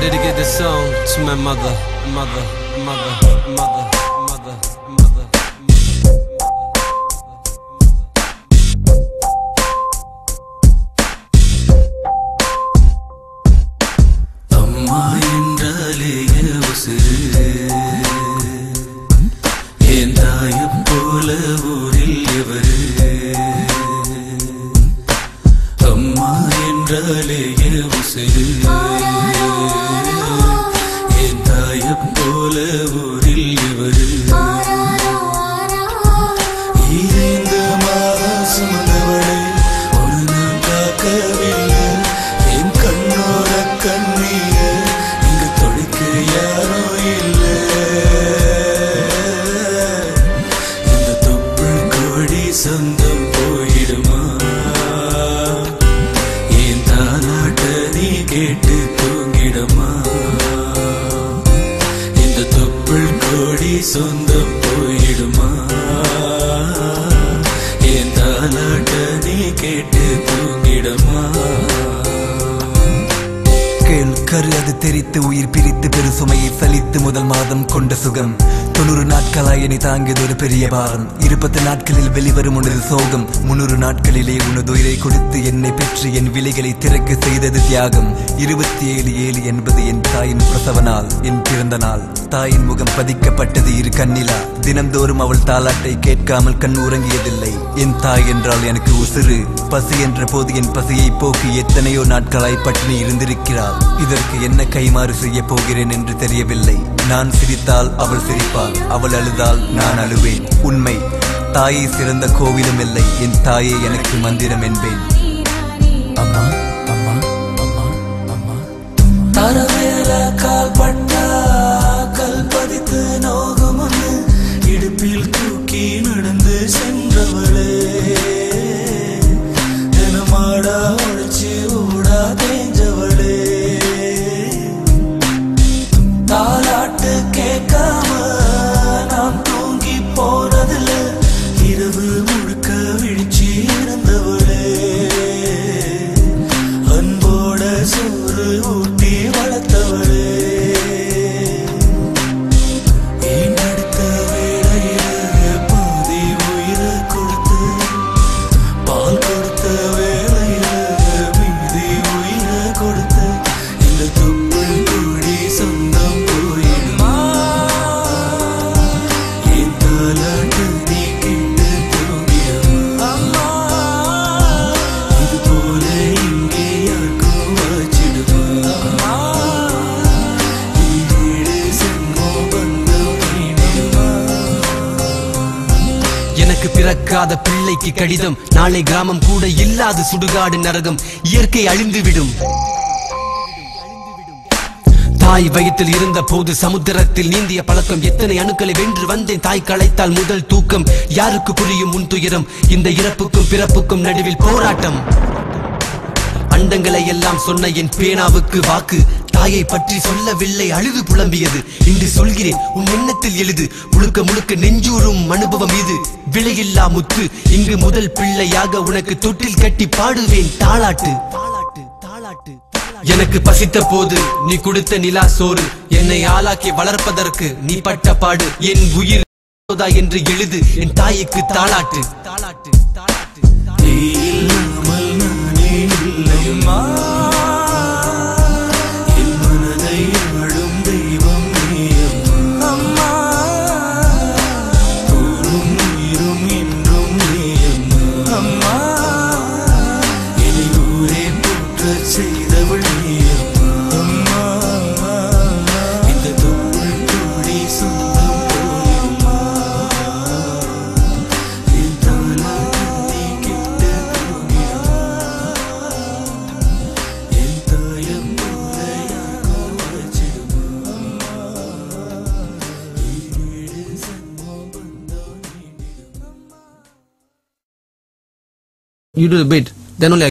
this song to my mother, mother, mother, mother, mother, mother. அம்மா என்றாலே என் உசுரு என் தாயம் போல ஊரில் எவரு அம்மா என்றாலே என் உசுரு என் தாயம் போல ஊரில் எவரு சொந்தம் போயிடுமா? என் தாலாட்ட நீ கேட்டு தூங்கிடுமா? கேள் கரு அது தெரித்து உயிர் பிரித்து பெரு சுமையை சலித்து முதல் மாதம் கொண்ட சுகம். தொண்ணூறு நாட்களாய் என்னை தாங்கியது ஒரு பெரிய பாரம். இருபத்து நாட்களில் வெளிவரும் உனது சோகம். முன்னூறு நாட்களிலே உனது உயிரை கொடுத்து என்னை பெற்று என் விலைகளை திறக்க செய்தது தியாகம். இருபத்தி ஏழு ஏழு என்பது என் தாயின் பிரசவ நாள் என் பிறந்த நாள். தாயின் முகம் பதிக்கப்பட்டது இரு கண்ணிலா. தினம்தோறும் அவள் தாலாட்டை கேட்காமல் கண் உறங்கியதில்லை என் தாய் என்றால் எனக்கு உசுறு. பசி என்ற போது என் பசியை போக்கி எத்தனையோ நாட்களாய் பட்டினி இருந்திருக்கிறாள். இதற்கு என்ன கைமாறு செய்ய போகிறேன் என்று தெரியவில்லை. நான் சிரித்தால் அவள் சிரிப்பாள். அவள் அழுதால் நான் அழுவேன். உண்மை. தாயை சிறந்த கோவிலும் இல்லை. என் தாயே எனக்கு மந்திரம் என்பேன். அம்மா அம்மா. எனக்கு பிறக்காத பிள்ளைக்கு கடிதம். நாளை கிராமம் கூட இல்லாது சுடுகாடு நரகம். இயற்கை அழிந்துவிடும் தாய் வயிற்றில் இருந்த போது சமுத்திரத்தில் நீந்திய பழக்கம். எத்தனை அணுக்களை வென்று வந்தேன். தாய் களைத்தால் முதல் தூக்கம். யாருக்கு புரியும் உன் துயரம்? இந்த இறப்புக்கும் பிறப்புக்கும் நடுவில் போராட்டம். அண்டங்களை எல்லாம் சொன்ன என் பேனாவுக்கு வாக்கு. தாயை பற்றி சொல்லவில்லை அழுது புலம்பியது. இன்று சொல்கிறேன் உன் எண்ணத்தில் எழுது. முழுக்க முழுக்க நெஞ்சூறும் அனுபவம் இது. விலையில்லா முத்து இங்கு முதல் பிள்ளையாக உனக்கு தொட்டில் கட்டி பாடுவேன். தாளாட்டு தாளாட்டு தாளாட்டு எனக்கு பசித்த போது நீ கொடுத்த நிலா சோறு. என்னை ஆளாக்கி வளர்ப்பதற்கு நீ பட்ட பாடு. என் உயிர் என்று எழுது. என் தாய்க்கு தாளாட்டு தாளாட்டு தாளாட்டு You do the bit, then only I